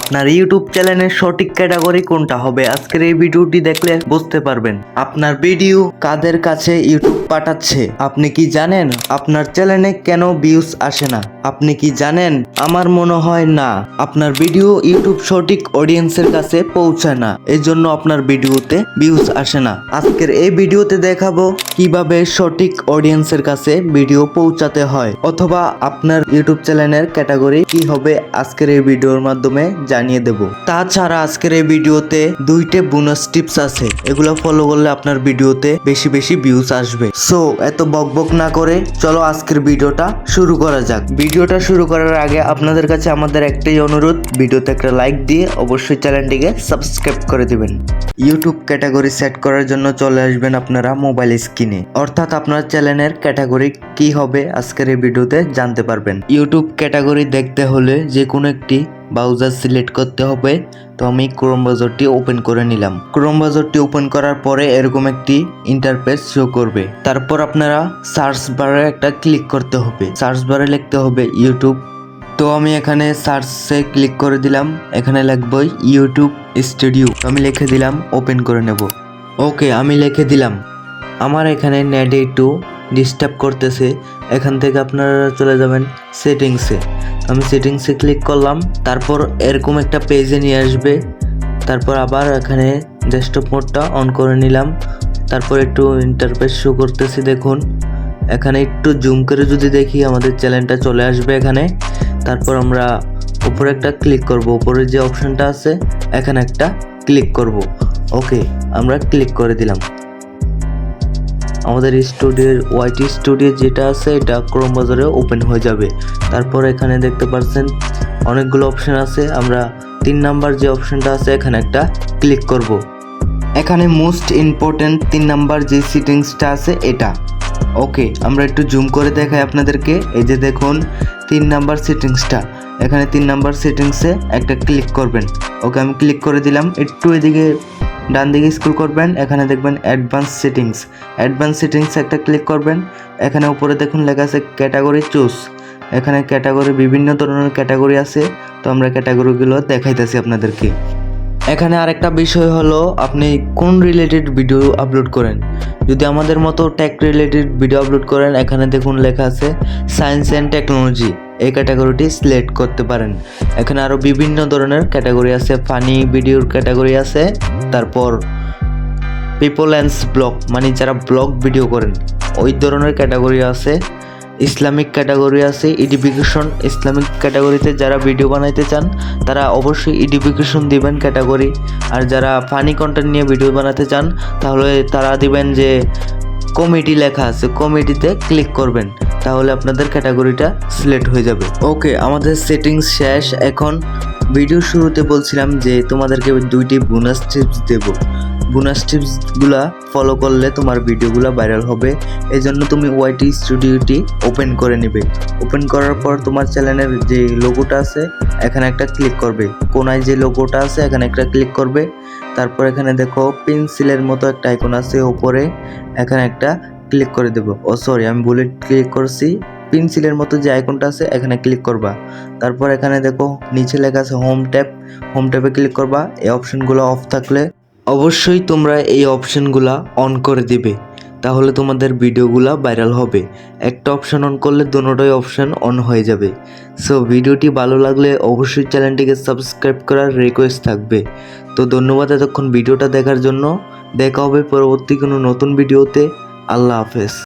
আপনার ইউটিউব চ্যানেলের সঠিক ক্যাটাগরি কোনটা হবে? আজকের এই ভিডিওটি দেখলে বুঝতে পারবেন। আপনার ভিডিও কাদের কাছে ইউটিউব পাঠাচ্ছে? আপনি কি জানেন আপনার চ্যানেলে কেন ভিউজ আসে না? আপনি কি জানেন? আমার মনে হয় না। আপনার ভিডিও ইউটিউব সঠিক অডিয়েন্সের কাছে পৌঁছায় না। এই জন্য আপনার ভিডিওতে ভিউজ আসে না। আজকের এই ভিডিওতে দেখাবো কীভাবে সঠিক অডিয়েন্সের কাছে ভিডিও পৌঁছাতে হয়। অথবা আপনার ইউটিউব চ্যানেলের ক্যাটাগরি কি হবে আজকের এই ভিডিওর মাধ্যমে জানিয়ে দেব। তাছাড়া আজকের এই ভিডিওতে দুইটা বোনাস টিপস আছে। এগুলো ফলো করলে আপনার ভিডিওতে বেশি বেশি ভিউজ আসবে। সো এত বকবক না করে চলো আজকের ভিডিওটা শুরু করা যাক। ভিডিওটা শুরু করার আগে আপনাদের কাছে আমাদের একটাই অনুরোধ, ভিডিওতে একটা লাইক দিয়ে অবশ্যই চ্যানেলটিকে সাবস্ক্রাইব করে দিবেন। ইউটিউব ক্যাটাগরি সেট করার জন্য চলে আসবেন আপনারা মোবাইল স্ক্রিনে অর্থাৎ আপনার চ্যানেলের ক্যাটাগরি কি হবে আজকের এই ভিডিওতে জানতে পারবেন। ইউটিউব ক্যাটাগরি দেখতে হলে যে কোনো একটি ব্রাউজার সিলেক্ট করতে হবে, তো আমি ক্রোম ব্রাউজারটি ওপেন করে নিলাম। ক্রোম ব্রাউজারটি ওপেন করার পরে এরকম একটি ইন্টারফেস শো করবে। তারপর আপনারা সার্চ বারে একটা ক্লিক করতে হবে। সার্চ বারে লিখতে হবে ইউটিউব তো আমি এখানে সার্চে ক্লিক করে দিলাম। এখানে লিখব ইউটিউব স্টুডিও আমি লিখে দিলাম ওপেন করে নেব। ওকে আমি লিখে দিলাম। আমার এখানে নেটে একটু ডিস্টার্ব করতেছে। এখান থেকে আপনারা চলে যাবেন সেটিংসে আমি সেটিংসে ক্লিক করলাম, তারপর এরকম একটা পেজে নিয়ে আসবে। তারপর আবার এখানে ডেস্কটপ মোডটা অন করে নিলাম। তারপর একটু ইন্টারফেস শো করতেছি, দেখুন। এখানে একটু জুম করে যদি দেখি, আমাদের চ্যানেলটা চলে আসবে এখানে। তারপর আমরা উপরে একটা ক্লিক করব। উপরে যে অপশনটা আছে, এখানে একটা ক্লিক করব। ওকে আমরা ক্লিক করে দিলাম। আমাদের স্টুডিওর ওয়াইটি স্টুডিও যেটা আছে, এটা ক্রোম বাজারে ওপেন হয়ে যাবে। তারপর এখানে দেখতে পাচ্ছেন অনেকগুলো অপশন আছে। আমরা তিন নাম্বার যে অপশনটা আছে, এখানে একটা ক্লিক করব। এখানে মোস্ট ইম্পর্টেন্ট তিন নাম্বার যে সিটিংসটা আছে, এটা। ওকে আমরা একটু জুম করে দেখাই আপনাদেরকে। এই যে দেখুন, তিন নাম্বার সেটিংসটা এখানে তিন নাম্বার সেটিংসে একটা ক্লিক করবেন। ওকে আমি ক্লিক করে দিলাম। একটু এদিকে ডান দিকে স্ক্রল করবেন, এখানে দেখবেন অ্যাডভান্স সেটিংস অ্যাডভান্স সেটিংস একটা ক্লিক করবেন, এখানে উপরে দেখুন লেখা আছে ক্যাটাগরি চুজ এখানে ক্যাটাগরি বিভিন্ন ধরনের ক্যাটাগরি আছে, তো আমরা ক্যাটাগরিগুলো দেখাইতেছি আপনাদেরকে। এখানে আরেকটা বিষয় হলো, আপনি কোন রিলেটেড ভিডিও আপলোড করেন? যদি আমাদের মতো টেক রিলেটেড ভিডিও আপলোড করেন, এখানে দেখুন লেখা আছে সায়েন্স অ্যান্ড টেকনোলজি এই ক্যাটাগরিটি সিলেক্ট করতে পারেন। এখানে আরও বিভিন্ন ধরনের ক্যাটাগরি আছে ফানি ভিডিওর ক্যাটাগরি আছে। তারপর পিপল অ্যান্ডস ব্লগ মানে যারা ব্লগ ভিডিও করেন, ওই ধরনের ক্যাটাগরি আছে ইসলামিক ক্যাটাগরি আছে ইডিফিকেশন ইসলামিক ক্যাটাগরিতে যারা ভিডিও বানাইতে চান, তারা অবশ্যই ইডিফিকেশন দিবেন ক্যাটাগরি আর যারা ফানি কন্টেন্ট নিয়ে ভিডিও বানাতে চান, তাহলে তারা দিবেন যে কমিটি লেখা আছে কমিটিতে ক্লিক করবেন, তাহলে আপনাদের ক্যাটাগরিটা সিলেক্ট হয়ে যাবে। ওকে আমাদের সেটিংস শেষ। এখন ভিডিও শুরুতে বলছিলাম যে তোমাদেরকে দুইটি বোনাস টিপস দেব। বোনাস টিপসগুলা ফলো করলে তোমার ভিডিওগুলো ভাইরাল হবে। এই জন্য তুমি ওয়াইটি স্টুডিওটি ওপেন করে নেবে। ওপেন করার পর তোমার চ্যানেলের যে লোগোটা আছে, এখানে একটা ক্লিক করবে। কোনায় যে লোগোটা আছে, এখানে একটা ক্লিক করবে। তারপর এখানে দেখো পেন্সিলের মতো একটা আইকন আছে ওপরে। এখানে একটা ক্লিক করে দেবো। ও সরি আমি বুলেট ক্লিক করছি। পেন্সিলের মতো যে আইকনটা আছে, এখানে ক্লিক করবা। তারপর এখানে দেখো, নিচে লেখা আছে হোম ট্যাপ হোম ট্যাপে ক্লিক করবা। এই অপশনগুলো অফ থাকলে অবশ্যই তোমরা এই অপশনগুলা অন করে দিবে। তাহলে তোমাদের ভিডিওগুলা ভাইরাল হবে। একটা অপশন অন করলে দুটোই অপশন অন হয়ে যাবে। সো ভিডিওটি ভালো লাগলে অবশ্যই চ্যানেলটিকে সাবস্ক্রাইব করার রিকোয়েস্ট থাকবে। তো ধন্যবাদ এতক্ষণ ভিডিওটা দেখার জন্য। দেখা হবে পরবর্তী কোনো নতুন ভিডিওতে আল্লাহ হাফেজ।